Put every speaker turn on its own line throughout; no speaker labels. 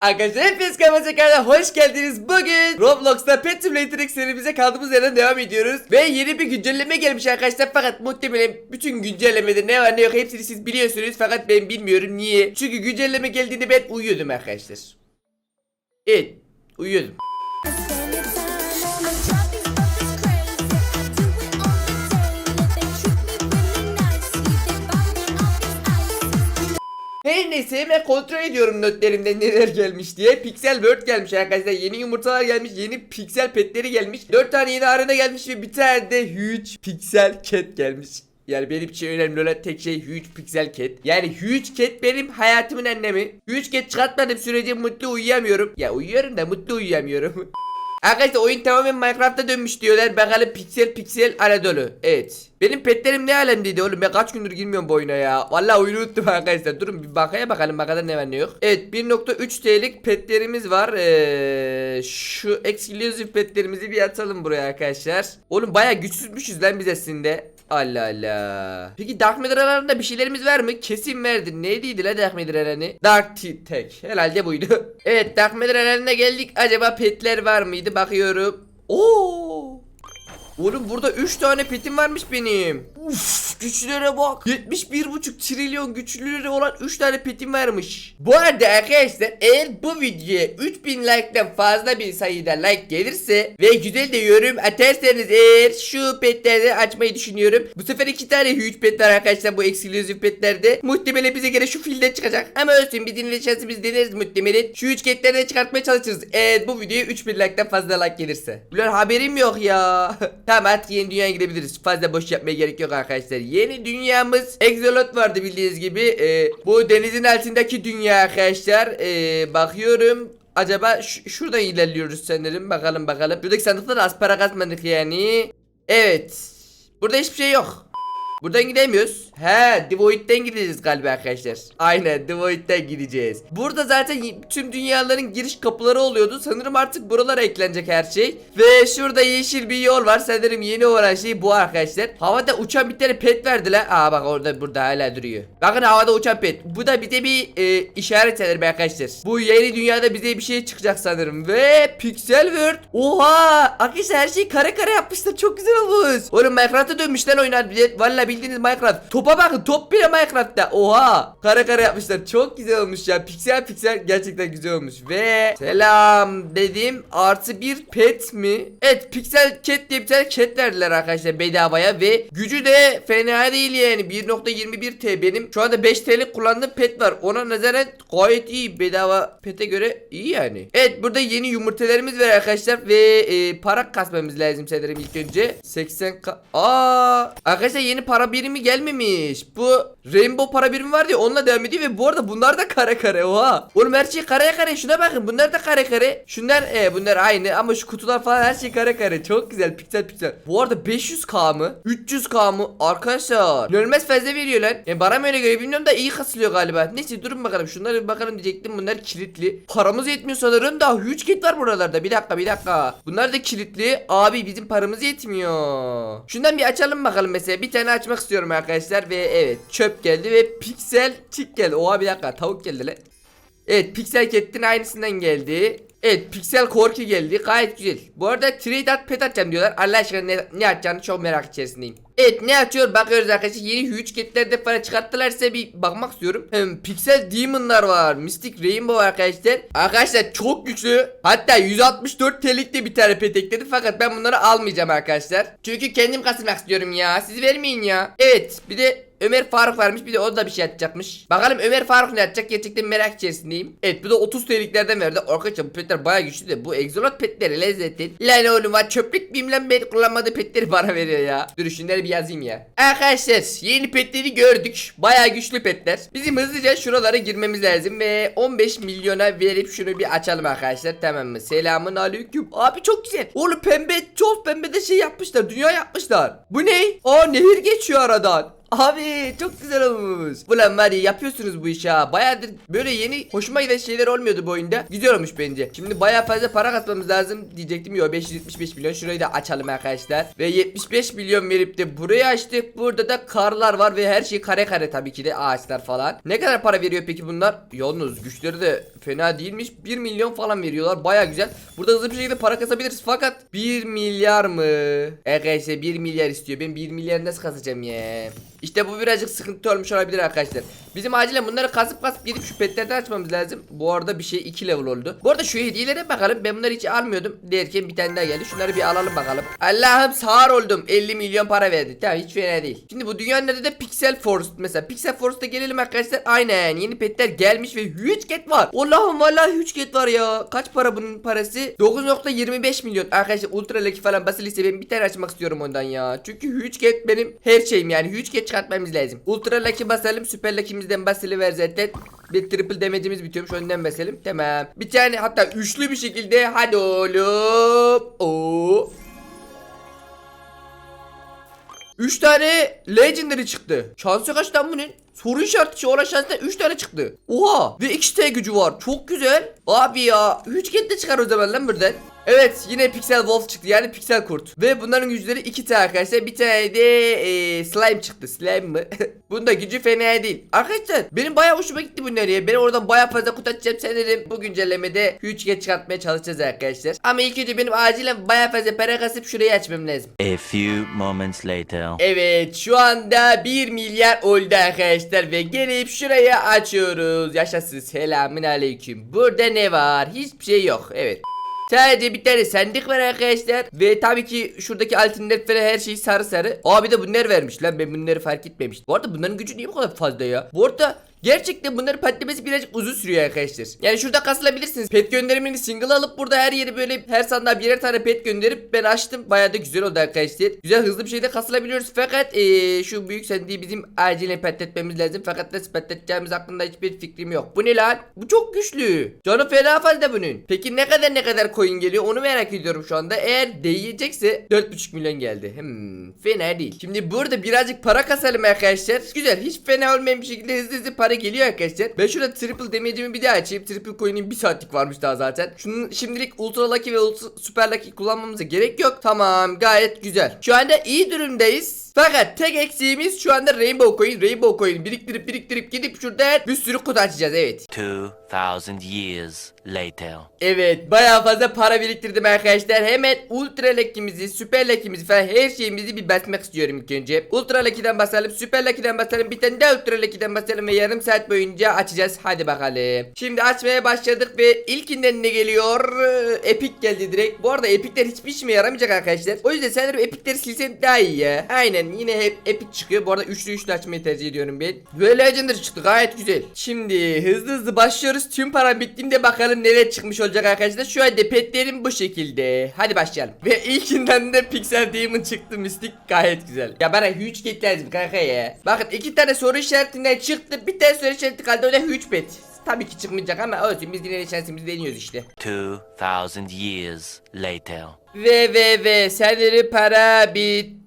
Arkadaşlar hepiniz kanalıma tekrardan hoş geldiniz. Bugün Roblox'ta Pet Simulator serimize kaldığımız yerden devam ediyoruz. Ve yeni bir güncelleme gelmiş arkadaşlar. Fakat muhtemelen bütün güncellemede ne var ne yok hepsini siz biliyorsunuz. Fakat ben bilmiyorum niye. Çünkü güncelleme geldiğinde ben uyuyordum arkadaşlar. Evet uyuyordum. Neyse kontrol ediyorum notlarımda neler gelmiş diye. Pixel World gelmiş arkadaşlar. Yeni yumurtalar gelmiş. Yeni pixel petleri gelmiş. 4 tane yeni arena gelmiş ve bir tane de huge pixel cat gelmiş. Yani benim için önemli olan tek şey huge pixel cat. Yani huge cat benim hayatımın annemi. Huge cat çıkartmadığım sürece mutlu uyuyamıyorum. Ya uyuyorum da mutlu uyuyamıyorum. Arkadaşlar oyun tamamen Minecraft'a dönmüş diyorlar. Bakalım piksel piksel Anadolu. Evet. Benim petlerim ne alemdeydi oğlum? Ben kaç gündür girmiyorum bu oyuna ya. Vallahi oyunu unuttum arkadaşlar. Durun bir bakaya bakalım bakalım ne var ne yok. Evet 1.3 TL'lik petlerimiz var. Ee, şu exclusive petlerimizi bir atalım buraya arkadaşlar. Oğlum baya güçsüzmüşüz lan biz aslında. Allah Allah. Peki Dark Matter bir şeylerimiz var mı? Kesin verdi. Neydiydi la Dark Matter? Dark T- Tech. Herhalde buydu. evet Dark Matter geldik. Acaba petler var mıydı? Bakıyorum. Oo. Oğlum burada 3 tane petim varmış benim. Uf güçlere bak. 71,5 trilyon güçlüleri olan 3 tane petim varmış. Bu arada arkadaşlar eğer bu videoya 3000 like'dan fazla bir sayıda like gelirse ve güzel de yorum atarsanız eğer şu petleri açmayı düşünüyorum. Bu sefer 2 tane huge pet var arkadaşlar bu exclusive petlerde. Muhtemelen bize göre şu filden çıkacak. Ama olsun bir dinle şansımız deneriz muhtemelen. Şu huge catlerden çıkartmaya çalışırız. Eğer bu videoya 3000 like'dan fazla like gelirse. Ulan haberim yok ya. tamam artık yeni dünyaya gidebiliriz. Fazla boş yapmaya gerek yok arkadaşlar. Yeni dünyamız Exolot vardı bildiğiniz gibi. Ee, bu denizin altındaki dünya arkadaşlar. Ee, bakıyorum. Acaba şuradan ilerliyoruz sanırım. Bakalım bakalım. Buradaki sandıkları az para kazmadık yani. Evet. Burada hiçbir şey yok. Buradan gidemiyoruz. He, The Void'den gideceğiz galiba arkadaşlar. Aynen The Void'den gideceğiz. Burada zaten tüm dünyaların giriş kapıları oluyordu. Sanırım artık buralara eklenecek her şey. Ve şurada yeşil bir yol var. Sanırım yeni olan şey bu arkadaşlar. Havada uçan bir tane pet verdiler. Aa bak orada burada hala duruyor. Bakın havada uçan pet. Bu da bize bir e, işaret sanırım arkadaşlar. Bu yeni dünyada bize bir şey çıkacak sanırım. Ve Pixel World. Oha! Arkadaşlar her şeyi kare kare yapmışlar. Çok güzel olmuş. Oğlum Minecraft'a dönmüşler oynar bize. Valla bildiğiniz Minecraft. Topa bakın. Top bile Minecraft'ta. Oha! Kare kare yapmışlar. Çok güzel olmuş ya. Piksel piksel gerçekten güzel olmuş. Ve selam dedim. Artı bir pet mi? Evet Pixel Cat diye bir tane cat verdiler arkadaşlar bedavaya ve gücü de fena değil yani. 1.21 T benim. Şu anda 5 TL kullandığım pet var. Ona nazaran gayet iyi. Bedava pete göre iyi yani. Evet burada yeni yumurtalarımız var arkadaşlar ve e, para kasmamız lazım sanırım ilk önce. 80 ka- Aa arkadaşlar yeni para birimi gelmemiş. Bu Rainbow para birimi var ya onunla devam ediyor ve bu arada bunlar da kare kare oha. Oğlum her şey kare kare şuna bakın bunlar da kare kare. Şunlar e, bunlar aynı ama şu kutular falan her şey kare kare. Çok güzel piksel piksel. Bu arada 500k mı? 300k mı? Arkadaşlar. Görmez fazla veriyor lan. Yani bana mı öyle göre bilmiyorum da iyi kasılıyor galiba. Neyse durun bakalım şunlara bir bakalım diyecektim. Bunlar kilitli. Paramız yetmiyor sanırım da huge kit var buralarda. Bir dakika bir dakika. Bunlar da kilitli. Abi bizim paramız yetmiyor. Şundan bir açalım bakalım mesela. Bir tane açmak istiyorum arkadaşlar ve evet çöp geldi ve piksel tik geldi. Oha bir dakika tavuk geldi lan. Evet Pixel Cat'in aynısından geldi. Evet Pixel Corki geldi. Gayet güzel. Bu arada trade at pet atacağım diyorlar. Allah aşkına ne, ne atacağını çok merak içerisindeyim. Evet ne atıyor bakıyoruz arkadaşlar. Yeni huge catlerde para çıkarttılarsa bir bakmak istiyorum. Hem Pixel Demon'lar var. Mystic Rainbow arkadaşlar. Arkadaşlar çok güçlü. Hatta 164 TL'lik de bir tane pet ekledi. Fakat ben bunları almayacağım arkadaşlar. Çünkü kendim kasılmak istiyorum ya. Siz vermeyin ya. Evet bir de Ömer Faruk varmış bir de o da bir şey atacakmış. Bakalım Ömer Faruk ne atacak gerçekten merak içerisindeyim. Evet bu da 30 TL'liklerden verdi. Arkadaşlar bu petler baya güçlü de bu egzolot petleri lezzetli. Lan oğlum var çöplük miyim lan ben kullanmadığı petleri bana veriyor ya. Dur şunları bir yazayım ya. Arkadaşlar yeni petleri gördük. Baya güçlü petler. Bizim hızlıca şuralara girmemiz lazım ve 15 milyona verip şunu bir açalım arkadaşlar tamam mı? Selamun aleyküm. Abi çok güzel. Oğlum pembe toz pembe de şey yapmışlar. Dünya yapmışlar. Bu ne? Aa nehir geçiyor aradan. Abi çok güzel olmuş. Ulan var ya yapıyorsunuz bu işi ha. Bayağıdır böyle yeni hoşuma giden şeyler olmuyordu bu oyunda. Güzel olmuş bence. Şimdi bayağı fazla para katmamız lazım diyecektim. Yo 575 milyon. Şurayı da açalım arkadaşlar. Ve 75 milyon verip de burayı açtık. Burada da karlar var ve her şey kare kare tabii ki de ağaçlar falan. Ne kadar para veriyor peki bunlar? Yalnız güçleri de fena değilmiş. 1 milyon falan veriyorlar. Baya güzel. Burada hızlı bir şekilde para kasabiliriz. Fakat 1 milyar mı? Arkadaşlar 1 milyar istiyor. Ben 1 milyar nasıl kasacağım ya? İşte bu birazcık sıkıntı olmuş olabilir arkadaşlar. Bizim acilen bunları kasıp kasıp gidip şu petlerden açmamız lazım. Bu arada bir şey 2 level oldu. Bu arada şu hediyelere bakalım. Ben bunları hiç almıyordum. Derken bir tane daha geldi. Şunları bir alalım bakalım. Allah'ım sağır oldum. 50 milyon para verdi. Tamam hiç fena değil. Şimdi bu dünyanın adı da Pixel Forest. Mesela Pixel Forest'a gelelim arkadaşlar. Aynen yeni petler gelmiş ve cat var. Allah'ım vallahi cat var ya. Kaç para bunun parası? 9.25 milyon. Arkadaşlar Ultra Lucky falan basılıysa ben bir tane açmak istiyorum ondan ya. Çünkü cat benim her şeyim yani. Cat çıkartmamız lazım. Ultra Lucky basalım. Süper Lucky'mizden basılıver zaten. Bir triple damage'imiz bitiyormuş önden basalım. Tamam. Bir tane hatta üçlü bir şekilde hadi oğlum. Oo. 3 tane legendary çıktı. Şansı kaç lan bunun? Soru işareti olan şansından 3 tane çıktı. Oha ve XT gücü var. Çok güzel. Abi ya 3 de çıkar o zaman lan buradan. Evet yine Pixel Wolf çıktı yani Pixel Kurt. Ve bunların güçleri 2 tane arkadaşlar. Bir tane de e, slime çıktı. Slime mı? Bunun da gücü fena değil. Arkadaşlar benim bayağı hoşuma gitti bunlar ya. Ben oradan bayağı fazla kutu açacağım sanırım. Bu güncellemede 3 çıkartmaya çalışacağız arkadaşlar. Ama ilk önce benim acilen bayağı fazla para kasıp şurayı açmam lazım.
A few moments later.
Evet şu anda 1 milyar oldu arkadaşlar ve gelip şurayı açıyoruz. Yaşasın selamün aleyküm. Burada ne var? Hiçbir şey yok. Evet. Sadece bir tane sandık var arkadaşlar. Ve tabii ki şuradaki falan her şey sarı sarı. Abi de bunlar vermiş lan ben bunları fark etmemiştim. Bu arada bunların gücü niye bu kadar fazla ya? Bu arada Gerçekten bunların patlamesi birazcık uzun sürüyor arkadaşlar. Yani şurada kasılabilirsiniz. Pet gönderimini single alıp burada her yeri böyle her sandığa birer tane pet gönderip ben açtım. Bayağı da güzel oldu arkadaşlar. Güzel hızlı bir şekilde kasılabiliyoruz. Fakat eee, şu büyük sandığı bizim acilen patlatmamız lazım. Fakat nasıl patlatacağımız hakkında hiçbir fikrim yok. Bu ne lan? Bu çok güçlü. Canı fena fazla bunun. Peki ne kadar ne kadar coin geliyor onu merak ediyorum şu anda. Eğer değecekse 4.5 milyon geldi. Hmm, fena değil. Şimdi burada birazcık para kasalım arkadaşlar. Güzel hiç fena olmayan bir şekilde hızlı hızlı para geliyor arkadaşlar. Ben şurada triple damage'imi bir daha açayım. Triple coin'in bir saatlik varmış daha zaten. Şunun şimdilik ultra lucky ve ultra super lucky kullanmamıza gerek yok. Tamam gayet güzel. Şu anda iyi durumdayız. Fakat tek eksiğimiz şu anda Rainbow Coin. Rainbow Coin biriktirip biriktirip gidip şurada bir sürü kutu açacağız evet.
2000 years later.
Evet bayağı fazla para biriktirdim arkadaşlar. Hemen ultra lekimizi, süper lekimizi falan her şeyimizi bir basmak istiyorum ilk önce. Ultra lekiden basalım, süper lekiden basalım, bir tane daha ultra lekiden basalım ve yarım saat boyunca açacağız. Hadi bakalım. Şimdi açmaya başladık ve ilkinden ne geliyor? Ee, Epic geldi direkt. Bu arada epikler hiçbir işime yaramayacak arkadaşlar. O yüzden sanırım epikleri silsem daha iyi ya. Aynen yine hep epic çıkıyor. Bu arada üçlü üçlü açmayı tercih ediyorum ben. Ve legendary çıktı gayet güzel. Şimdi hızlı hızlı başlıyoruz. Tüm param bittiğinde bakalım neler çıkmış olacak arkadaşlar. Şu anda petlerim bu şekilde. Hadi başlayalım. Ve ilkinden de Pixel Demon çıktı mistik gayet güzel. Ya bana huge pet lazım kanka ya. Bakın iki tane soru işaretinden çıktı. Bir tane soru işareti kaldı o da huge pet. Tabii ki çıkmayacak ama olsun biz yine de şansımızı deniyoruz işte.
2000 years later.
Ve ve ve senleri para bitti.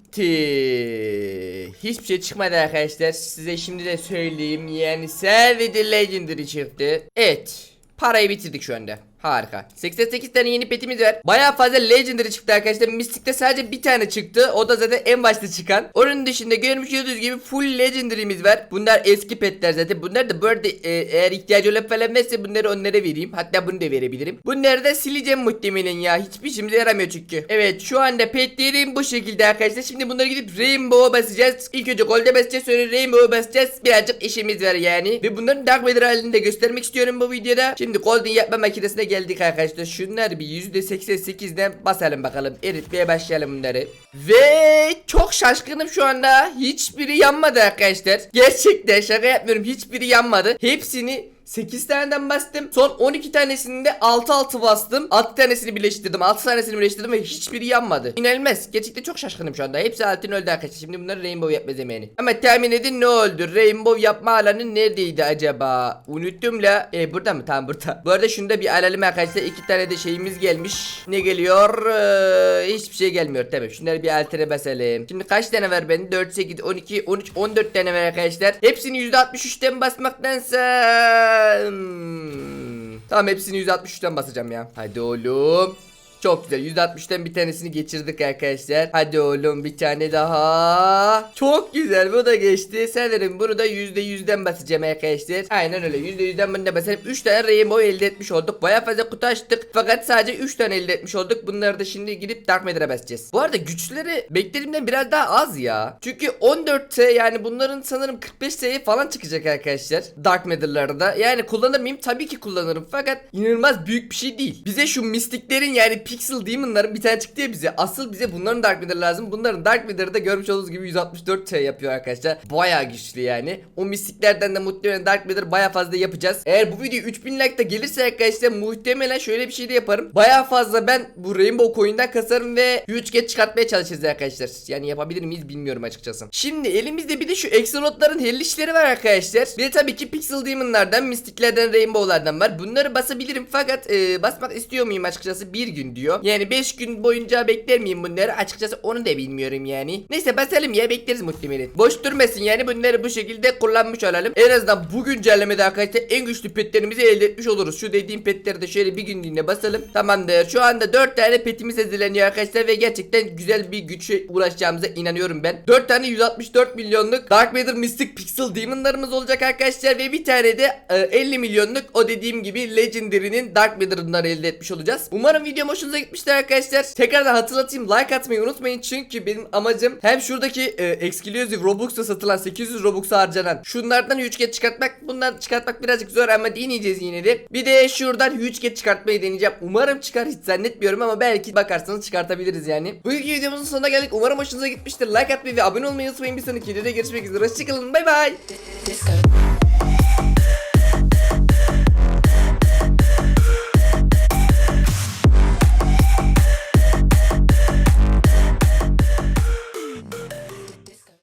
Hiçbir şey çıkmadı arkadaşlar. Size şimdi de söyleyeyim. Yani sadece Legendary çıktı. Evet. Parayı bitirdik şu anda. Harika. 88 tane yeni petimiz var. Bayağı fazla Legendary çıktı arkadaşlar. Mystic'te sadece bir tane çıktı. O da zaten en başta çıkan. Onun dışında görmüş olduğunuz gibi full Legendary'miz var. Bunlar eski petler zaten. Bunlar da bu e, eğer ihtiyacı olan falan varsa bunları onlara vereyim. Hatta bunu da verebilirim. Bunları da sileceğim muhtemelen ya. Hiçbir işimize yaramıyor çünkü. Evet şu anda petlerim bu şekilde arkadaşlar. Şimdi bunları gidip Rainbow'a basacağız. İlk önce Gold'e basacağız sonra Rainbow'a basacağız. Birazcık işimiz var yani. Ve bunların Dark Vader halini de göstermek istiyorum bu videoda. Şimdi Golden yapma makinesine geldik arkadaşlar. Şunları bir %88'den basalım bakalım. Eritmeye başlayalım bunları. Ve çok şaşkınım şu anda. Hiçbiri yanmadı arkadaşlar. Gerçekten şaka yapmıyorum. Hiçbiri yanmadı. Hepsini 8 taneden bastım. Son 12 tanesinde 6-6 bastım. 6 tanesini birleştirdim. 6 tanesini birleştirdim ve hiçbiri yanmadı. İnanılmaz. Gerçekten çok şaşkınım şu anda. Hepsi altın öldü arkadaşlar. Şimdi bunları rainbow yapma zamanı. Ama tahmin edin ne oldu? Rainbow yapma alanı neredeydi acaba? Unuttum la. E burada mı? Tamam burada. Bu arada şunu da bir alalım arkadaşlar. İki tane de şeyimiz gelmiş. Ne geliyor? Ee, hiçbir şey gelmiyor. Tamam. Şunları bir altere basalım. Şimdi kaç tane var bende? 4, 8, 12, 13, 14 tane var arkadaşlar. Hepsini %63'ten basmaktansa... Tamam hepsini 163'ten basacağım ya. Hadi oğlum. Çok güzel. 160'tan bir tanesini geçirdik arkadaşlar. Hadi oğlum bir tane daha. Çok güzel. Bu da geçti. Sanırım bunu da %100'den basacağım arkadaşlar. Aynen öyle. %100'den bunu da basarım. 3 tane rainbow elde etmiş olduk. Baya fazla kutu açtık. Fakat sadece 3 tane elde etmiş olduk. Bunları da şimdi gidip Dark Matter'a basacağız. Bu arada güçleri beklediğimden biraz daha az ya. Çünkü 14T yani bunların sanırım 45 T'ye falan çıkacak arkadaşlar. Dark Matter'larda. Yani kullanır mıyım? Tabii ki kullanırım. Fakat inanılmaz büyük bir şey değil. Bize şu mistiklerin yani Pixel Demon'ların bir tane çıktı ya bize. Asıl bize bunların Dark Matter lazım. Bunların Dark Matter'ı da görmüş olduğunuz gibi 164 T yapıyor arkadaşlar. Baya güçlü yani. O mistiklerden de muhtemelen Dark Matter baya fazla yapacağız. Eğer bu video 3000 like da gelirse arkadaşlar muhtemelen şöyle bir şey de yaparım. Baya fazla ben bu Rainbow Coin'den kasarım ve huge get çıkartmaya çalışacağız arkadaşlar. Yani yapabilir miyiz bilmiyorum açıkçası. Şimdi elimizde bir de şu Exonot'ların hellişleri var arkadaşlar. Bir de tabii ki Pixel Demon'lardan, mistiklerden, Rainbow'lardan var. Bunları basabilirim fakat e, basmak istiyor muyum açıkçası bir gün diyor. Yani 5 gün boyunca bekler miyim bunları? Açıkçası onu da bilmiyorum yani. Neyse basalım ya bekleriz muhtemelen. Boş durmasın yani bunları bu şekilde kullanmış olalım. En azından bu güncellemede arkadaşlar en güçlü petlerimizi elde etmiş oluruz. Şu dediğim petleri de şöyle bir günlüğüne basalım. Tamamdır. Şu anda 4 tane petimiz hazırlanıyor arkadaşlar ve gerçekten güzel bir güçe ulaşacağımıza inanıyorum ben. 4 tane 164 milyonluk Dark Matter Mystic Pixel Demon'larımız olacak arkadaşlar ve bir tane de e, 50 milyonluk o dediğim gibi Legendary'nin Dark Matter'ından elde etmiş olacağız. Umarım videom hoşunuza gitmiştir arkadaşlar. Tekrardan hatırlatayım like atmayı unutmayın çünkü benim amacım hem şuradaki e, exclusive Robux'ta satılan 800 Robux'a harcanan şunlardan 3 get çıkartmak. Bundan çıkartmak birazcık zor ama deneyeceğiz yine de. Bir de şuradan 3 get çıkartmayı deneyeceğim. Umarım çıkar hiç zannetmiyorum ama belki bakarsanız çıkartabiliriz yani. Bugünkü videomuzun sonuna geldik. Umarım hoşunuza gitmiştir. Like atmayı ve abone olmayı unutmayın. Bir sonraki videoda görüşmek üzere. Hoşçakalın. Bay bay.